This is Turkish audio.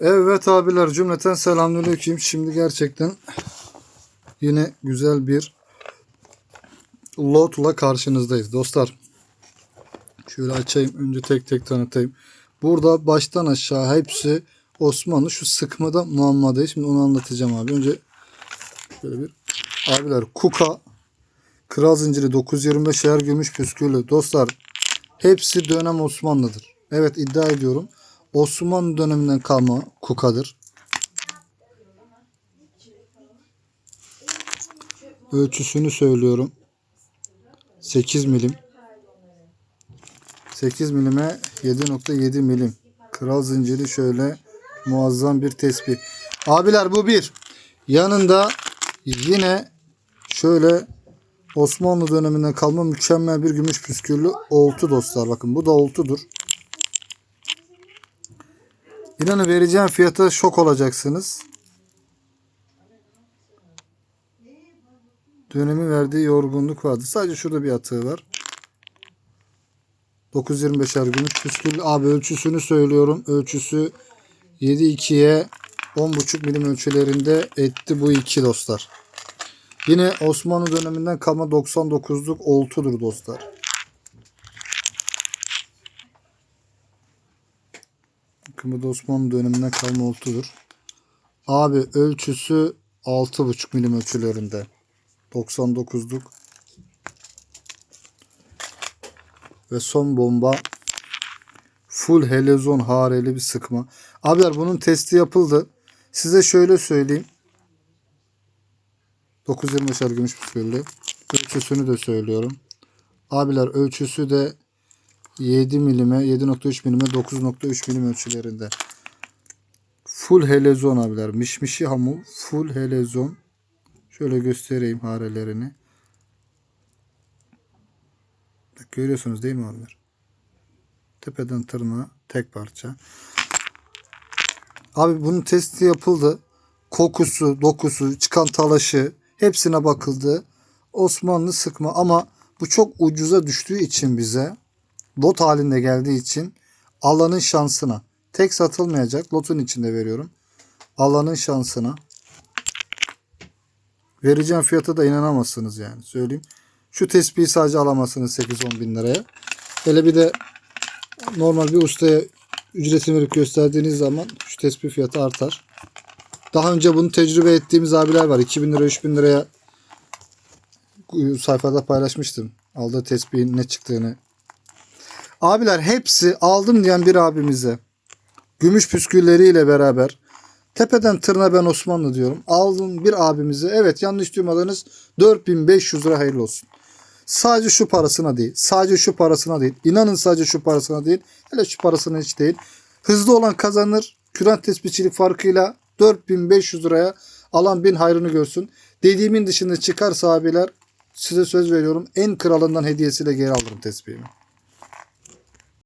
Evet abiler cümleten selamünaleyküm. Şimdi gerçekten yine güzel bir lotla karşınızdayız dostlar. Şöyle açayım önce tek tek tanıtayım. Burada baştan aşağı hepsi Osmanlı şu sıkmada Muhammed'e. Şimdi onu anlatacağım abi. Önce şöyle bir abiler Kuka Kral zinciri 925 eğer gümüş püsküllü. Dostlar hepsi dönem Osmanlı'dır. Evet iddia ediyorum. Osmanlı döneminden kalma kukadır. Ölçüsünü söylüyorum. 8 milim. 8 milime 7.7 milim. Kral zinciri şöyle muazzam bir tespih. Abiler bu bir. Yanında yine şöyle Osmanlı döneminden kalma mükemmel bir gümüş püsküllü oltu dostlar. Bakın bu da oltudur. İnanın vereceğim fiyata şok olacaksınız. Dönemi verdiği yorgunluk vardı. Sadece şurada bir atığı var. 925'er gümüş püskül. Abi ölçüsünü söylüyorum. Ölçüsü 7.2'ye 10.5 milim ölçülerinde etti bu iki dostlar. Yine Osmanlı döneminden kalma 99'luk oltudur dostlar. Da Osmanlı döneminden kalma oltudur. Abi ölçüsü 6.5 milim ölçülerinde. 99'luk. Ve son bomba full helezon hareli bir sıkma. Abiler bunun testi yapıldı. Size şöyle söyleyeyim. 9.25'er gümüş püsküllü. Ölçüsünü de söylüyorum. Abiler ölçüsü de 7 milime, 7.3 milime, 9.3 milim ölçülerinde. Full helezon abiler. Mişmişi hamur. Full helezon. Şöyle göstereyim harelerini. Bak görüyorsunuz değil mi abiler? Tepeden tırnağa tek parça. Abi bunun testi yapıldı. Kokusu, dokusu, çıkan talaşı hepsine bakıldı. Osmanlı sıkma ama bu çok ucuza düştüğü için bize lot halinde geldiği için alanın şansına tek satılmayacak lotun içinde veriyorum. Alanın şansına vereceğim fiyata da inanamazsınız yani söyleyeyim. Şu tespihi sadece alamazsınız 8-10 bin liraya. Hele bir de normal bir ustaya ücretini verip gösterdiğiniz zaman şu tespih fiyatı artar. Daha önce bunu tecrübe ettiğimiz abiler var. 2000 lira 3000 liraya sayfada paylaşmıştım. Aldığı tespihin ne çıktığını. Abiler hepsi aldım diyen bir abimize gümüş püskülleriyle beraber tepeden tırna ben Osmanlı diyorum. Aldım bir abimize evet yanlış duymadınız 4500 lira hayırlı olsun. Sadece şu parasına değil. Sadece şu parasına değil. İnanın sadece şu parasına değil. Hele şu parasına hiç değil. Hızlı olan kazanır. Kürant tespitçilik farkıyla 4500 liraya alan bin hayrını görsün. Dediğimin dışında çıkarsa abiler size söz veriyorum en kralından hediyesiyle geri alırım tespihimi.